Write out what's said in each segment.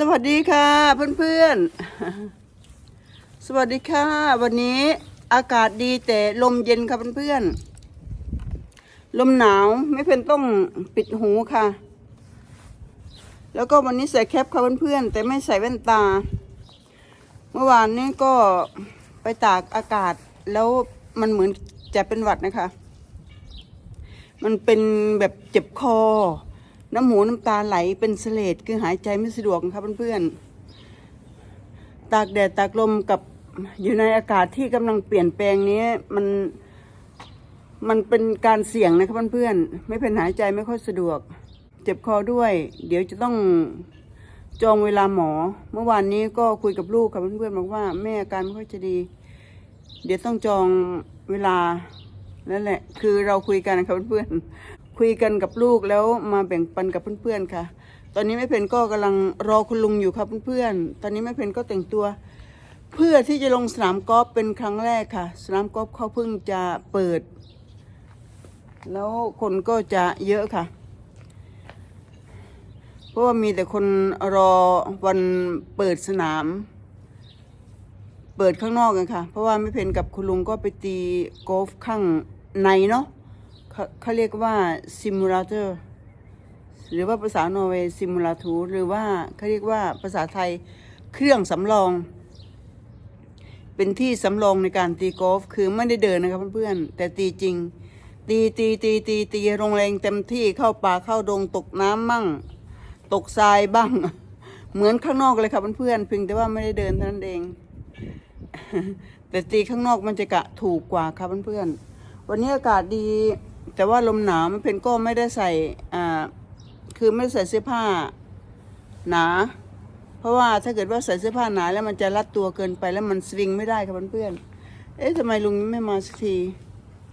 สวัสดีค่ะเพื่อนๆ สวัสดีค่ะ วันนี้อากาศดีแต่ลมเย็นค่ะเพื่อนๆ ลมหนาวไม่เป็นต้องปิดหูค่ะ แล้วก็วันนี้ใส่แคปค่ะเพื่อนๆ แต่ไม่ใส่แว่นตา เมื่อวานนี้ก็ไปตากอากาศแล้วมันเหมือนจะเป็นหวัดนะคะ มันเป็นแบบเจ็บคอ น้ำหูน้ำตาไหลเป็นเสลดคือหายใจไม่สะดวกครับเพื่อนๆ ตากแดดตากลมกับอยู่ในอากาศที่กำลังเปลี่ยนแปลงนี้มันมันเป็นการเสี่ยงนะครับเพื่อนๆ ไม่เป็นหายใจไม่ค่อยสะดวก เจ็บคอด้วย เดี๋ยวจะต้องจองเวลาหมอ เมื่อวานนี้ก็คุยกับลูกกับเพื่อนๆบอกว่าแม่อาการไม่ค่อยจะดี เดี๋ยวต้องจองเวลานั่นแหละ คือเราคุยกันนะครับเพื่อน คุยกันกับลูกแล้วมาแบ่งปันกับเพื่อนๆค่ะ ตอนนี้แม่เพนก็กำลังรอคุณลุงอยู่ครับเพื่อนๆ ตอนนี้แม่เพนก็แต่งตัว เพื่อที่จะลงสนามกอล์ฟเป็นครั้งแรกค่ะ สนามกอล์ฟเขาเพิ่งจะเปิด แล้วคนก็จะเยอะค่ะ เพราะว่ามีแต่คนรอวันเปิดสนาม เปิดข้างนอกกันค่ะ เพราะว่าไม่เพนกับคุณลุงก็ไปตีกอล์ฟข้างในเนาะ เขาเรียกว่าซิมูเลเตอร์หรือว่าภาษาโนเวย์ซิมูลาทูหรือว่าเขาเรียกว่าภาษาไทยเครื่องสำรอง เป็นที่สำรองในการตีกอล์ฟคือไม่ได้เดินนะครับเพื่อนๆแต่ตีจริง ตีตีตีตีตีลงแรงเต็มที่เข้าป่าเข้าดงตกน้ำมั่ง ตกทรายบ้าง เหมือนข้างนอกเลยครับเพื่อนๆเพียงแต่ว่าไม่ได้เดินเท่านั้นเอง แต่ตีข้างนอกมันจะกะถูกกว่าครับเพื่อนๆวันนี้อากาศดี แต่ว่าลมหนาวมันเป็นก็ไม่ได้ใส่อ่าคือไม่ใส่เสื้อผ้าหนา เพราะว่าถ้าเกิดว่าใส่เสื้อผ้าหนาแล้วมันจะรัดตัวเกินไปแล้วมันสวิงไม่ได้ครับเพื่อนๆเอ๊ะทำไมลุงไม่มาสักที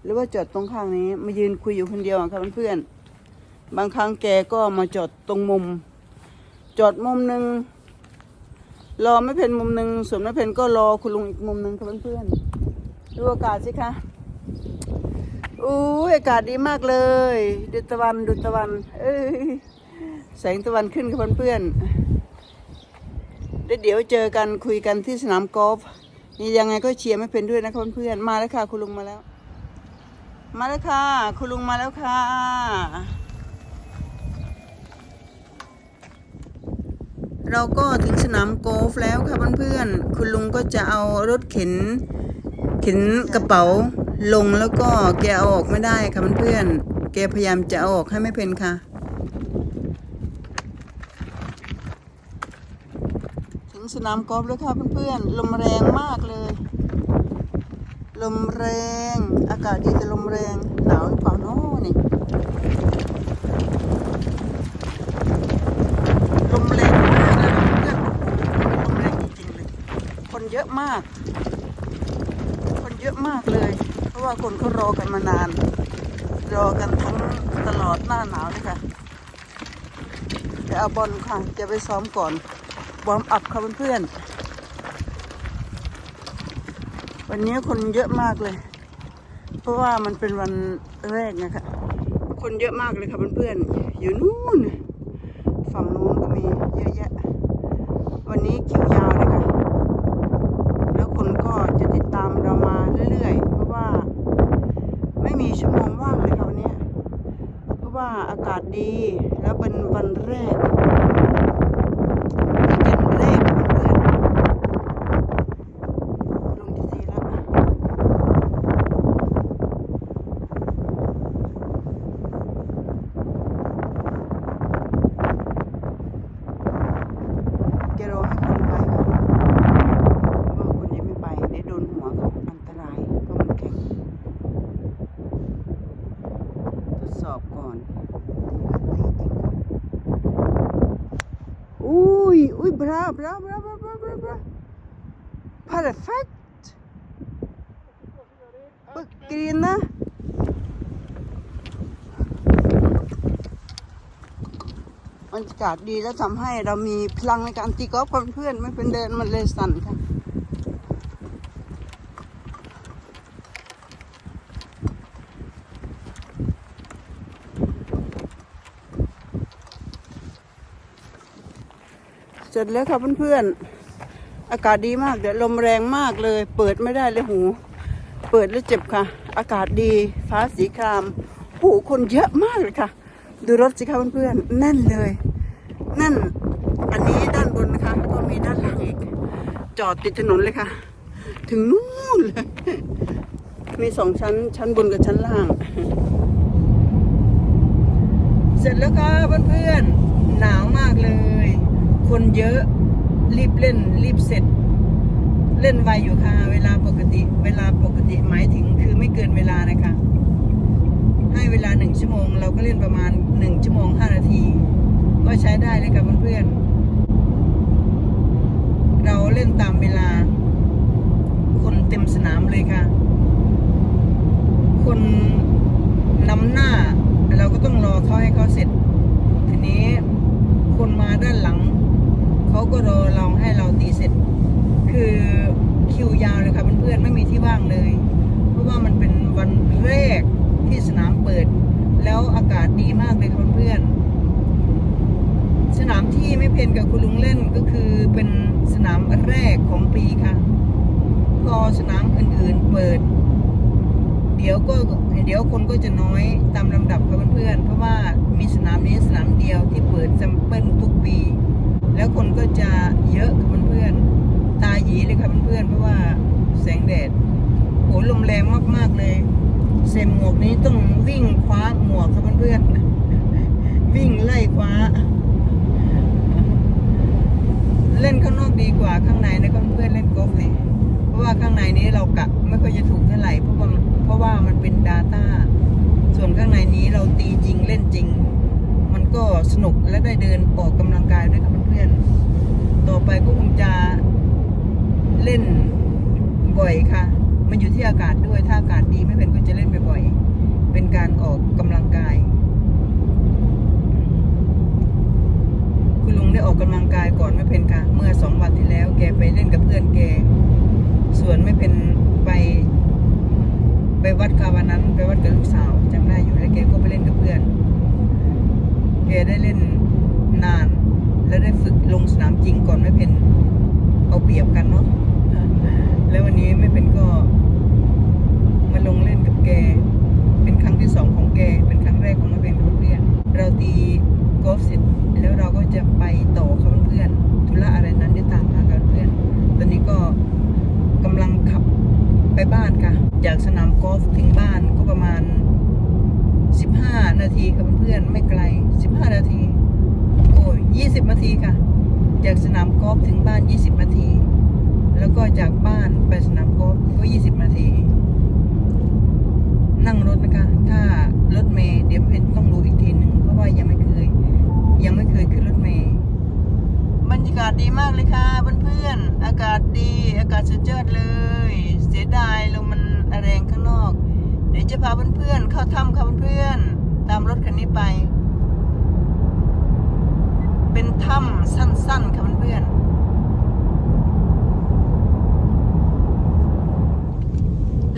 หรือว่าจอดตรงข้างนี้มายืนคุยอยู่คนเดียวครับเพื่อนๆบางครั้งแกก็มาจอดตรงมุม จอดมุมหนึ่งรอไม่เพนมุมหนึ่งส่วนไม่เพนก็รอคุณลุงอีกมุมหนึ่งครับเพื่อนๆดูอากาศสิคะ อู้ยอากาศดีมากเลยดูตะวันดูตะวันเอ้ยแสงตะวันขึ้นครับเพื่อนๆเดี๋ยวเจอกันคุยกันที่สนามกอล์ฟนี่ยังไงก็เชียร์ไม่เป็นด้วยนะครับเพื่อนๆมาแล้วค่ะ คุณลุงมาแล้ว มาแล้วค่ะ คุณลุงมาแล้วค่ะเราก็ถึงสนามโกอล์ฟแล้วค่ะเพื่อนๆ คุณลุงก็จะเอารถเข็น เข็นกระเป๋า ลงแล้วก็แกเอาออกไม่ได้ค่ะเพื่อนๆแกพยายามจะเอาออกให้ไม่เป็นค่ะ ถึงสนามกอล์ฟแล้วค่ะเพื่อนๆลมแรงมากเลย ลมแรง อากาศดีแต่ลมแรงหนาวหรือเปล่านาะนี่ลมแรงมากนะเพื่อนลมแรงจริงๆเลย คนเยอะมาก คนเยอะมากเลย ว่าคนเขารอกันมานาน รอกันทั้งตลอดหน้าหนาวเลยค่ะจะเอาบอลค่ะ จะไปซ้อมก่อนวอร์มอัพค่ะเพื่อนๆวันนี้คนเยอะมากเลย เพราะว่ามันเป็นวันแรกนะคะ คนเยอะมากเลยค่ะเพื่อนๆอยู่นู่นฝั่งนู้นก็มีเยอะแยะ วันนี้คิวยาวเลยค่ะ แล้วคนก็จะติดตามเรามาเรื่อยๆ ม่มีชั่วโมงว่างเลยค่ะวันนี้ เพราะว่าอากาศดีแล้วเป็นวันแรกเป็นแรกค่ะเพื่อนๆลงที่สี่แล้ว แกรอให้คนไปก่อนเพราะว่าคนยังไม่ไปเดี๋ยวโดนหัวเขาอันตรายเพราะมันแข็งทดสอบก่อนอุ้ยอุ้ยบราบราบราบราบราบรา บรา perfect ปึกกรีนนะบรรยากาศดีแล้วทำให้เรามีพลังในการตีกอล์ฟกับเพื่อนไม่เป็นเดินมันเลยสั่นค่ะ สร็จแล้วค่ะเพื่อนๆ อากาศดีมากแต่ลมแรงมากเลย เปิดไม่ได้เลยหู เปิดแล้วเจ็บค่ะ อากาศดีฟ้าสีครามหูคนเยอะมากเลยค่ะ ดูรถสิคะเพื่อนๆแน่นเลยแน่นอันนี้ด้านบนนะคะแล้วก็มีด้านล่างอีก จอดติดถนนเลยค่ะ ถึงนู่นเลยมีสองชั้นชั้นบนกับชั้นล่าง เสร็จแล้วค่ะเพื่อนๆหนาวมากเลย คนเยอะรีบเล่นรีบเสร็จ เล่นไวอยู่ค่ะ เวลาปกติ เวลาปกติหมายถึงคือไม่เกินเวลานะคะ ให้เวลาหนึ่งชั่วโมง เราก็เล่นประมาณหนึ่งชั่วโมงห้านาที ก็ใช้ได้เลยค่ะเพื่อนๆเราเล่นตามเวลา คนเต็มสนามเลยค่ะ คนนำหน้า เราก็ต้องรอเขาให้เขาเสร็จ ทีนี้คนมาด้านหลัง เขาก็รอเราให้เราตีเสร็จ คือคิวยาวเลยค่ะเพื่อนๆไม่มีที่ว่าง เลย เพราะว่ามันเป็นวันแรกที่สนามเปิด แล้วอากาศดีมากเลยเพื่อนๆสนามที่ไม่เพนกับคุณลุงเล่นก็คือเป็นสนามแรกของปีค่ะ พอสนามอื่นๆเปิด เดี๋ยวก็เดี๋ยวคนก็จะน้อยตามลำดับค่ะเพื่อนๆเพราะว่ามีสนามนี้สนามเดียวที่เปิดแซมเปิลทุกปี แล้วคนก็จะเยอะค่ะเพื่อนๆตาหยีเลยค่ะเพื่อนๆเพราะว่าแสงแดด แรงมากๆเลยใส่หมวกนี้ต้องวิ่งคว้าหมวกค่ะเพื่อนๆวิ่งไล่คว้า เล่นข้างนอกดีกว่าข้างในนะเพื่อนๆเล่นกอล์ฟนี่เพราะว่าข้างในนี้เรากะไม่ค่อยจะถูกเท่าไหร่เพราะว่ามันเพราะว่ามันเป็น Data ส่วนข้างในนี้เราตีจริงเล่นจริง มันก็สนุกและได้เดินออกกำลังกายด้วยครับเพื่อนๆต่อไปก็คงจะเล่นบ่อยค่ะ มัน อยู่ที่อากาศด้วย ถ้าอากาศดีไม่เป็นก็จะเล่นบ่อยๆ เป็นการออกกำลังกาย คุณลุงได้ออกกำลังกายก่อนไม่เป็นค่ะ เมื่อสองวันที่แล้ว แกไปเล่นกับเพื่อนแก ส่วนไม่เป็นไป ไปวัดคาวันนั้น ไปวัดกับลูกสาวจำได้อยู่แล้วแกก็ไปเล่นกับเพื่อน แกได้เล่นนาน แล้วได้ฝึกลงสนามจริงก่อนไม่เป็น เอาเปรียบกันเนาะแล้ววันนี้ไม่เป็นก็มาลงเล่นกับแก เป็นครั้งที่สองของแก เป็นครั้งแรกของไม่เป็นกับเพื่อนเราตีกอล์ฟเสร็จแล้วเราก็จะไปต่อกับเพื่อนธุระอะไรนั้นได้ตามมากับเพื่อน ตอนนี้ก็กำลังขับไปบ้านค่ะ จากสนามกอล์ ฟถึงบ้านก็ประมาณ 15 นาทีค่ะเพื่อนไม่ไกล 15 นาที โอ้ย20 นาทีค่ะ จากสนามกอล์ฟถึงบ้าน 20 นาที แล้วก็จากบ้านไปสนามกอล์ฟก็ 20 นาที นั่งรถนะคะ ถ้ารถเมย์เดี๋ยวเพนต้องรู้อีกทีหนึ่งเพราะว่ายังไม่เคย ยังไม่เคยขึ้นรถเมย์บรรยากาศดีมากเลยค่ะเพื่อนๆอากาศดี อากาศสุดยอดเลย เสียดายลม แรงข้างนอก เดี๋ยวจะพาเพื่อนๆเข้าถ้ำค่ะเพื่อนๆตามรถคันนี้ไป เป็นถ้ำสั้นๆค่ะเพื่อนๆ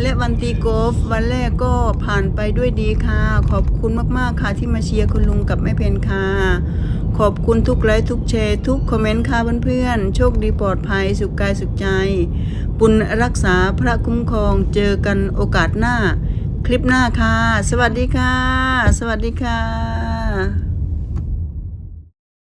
และวันตีโกฟวันแรกก็ผ่านไปด้วยดีค่ะ ขอบคุณมาก ๆ ค่ะที่มาเชียร์คุณลุงกับแม่เพนค่ะ ขอบคุณทุกไลค์ทุกแชร์ทุกคอมเมนต์ค่ะเพื่อนๆ โชคดีปลอดภัยสุขกายสุขใจปุญรักษาพระคุ้มครองเจอกันโอกาสหน้า คลิปหน้าค่ะ สวัสดีค่ะ สวัสดีค่ะ